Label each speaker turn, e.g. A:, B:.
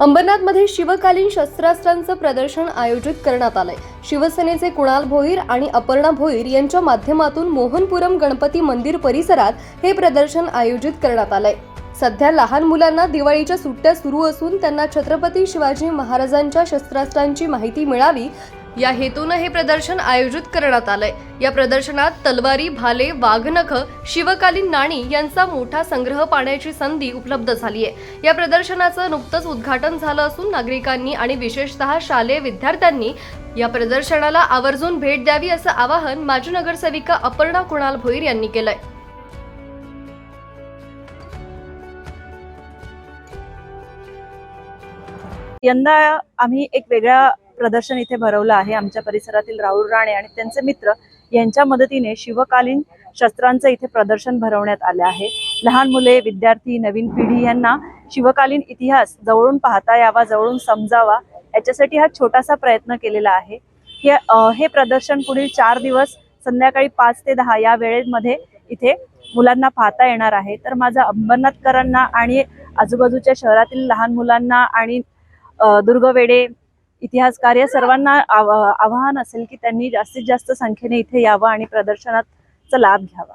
A: अंबरनाथमध्ये शिवकालीन शस्त्रास्त्रांचं प्रदर्शन आयोजित करण्यात आलंय. शिवसेनेचे कुणाल भोईर आणि अपर्णा भोईर यांच्या माध्यमातून मोहनपुरम गणपती मंदिर परिसरात हे प्रदर्शन आयोजित करण्यात आलंय. सध्या लहान मुलांना दिवाळीच्या सुट्ट्या सुरू असून त्यांना छत्रपती शिवाजी महाराजांच्या शस्त्रास्त्रांची माहिती मिळावी या हेतूनं हे प्रदर्शन आयोजित करण्यात आलंय. या प्रदर्शनात तलवारी भाले वाघनख शिवकालीन नाणी यांचा मोठा संग्रह पाहण्याची संधी उपलब्ध झाली आहे या प्रदर्शनाचं नुकतंच उद्घाटन झालं असून नागरिकांनी आणि विशेषतः शालेय विद्यार्थ्यांनी या प्रदर्शनाला आवर्जून भेट द्यावी असं आवाहन माजी नगरसेविका अपर्णा कुणाल भोईर यांनी केलंय.
B: यंदा आम्ही एक वेगळ्या प्रदर्शन इथे भरवलं आहे. आमच्या परिसरातील राहुल राणे आणि त्यांचे मित्र यांच्या मदतीने शिवकालीन शस्त्रांचं इथे प्रदर्शन भरवण्यात आले आहे. लहान मुले विद्यार्थी नवीन पिढी यांना शिवकालीन इतिहास जवळून पाहता यावा जवळून समजावा याच्यासाठी हा छोटासा प्रयत्न केलेला आहे. हे हे प्रदर्शन पुढील चार दिवस संध्याकाळी पाच ते दहा या वेळेमध्ये इथे मुलांना पाहता येणार आहे. तर माझा अंबरनाथकरांना आणि आजूबाजूच्या शहरातील लहान मुलांना आणि दुर्गवेडे इतिहासकार या सर्वांना आव- आवाहन असेल की त्यांनी जास्तीत जास्त संख्येने इथे यावं आणि प्रदर्शनाचा लाभ घ्यावा.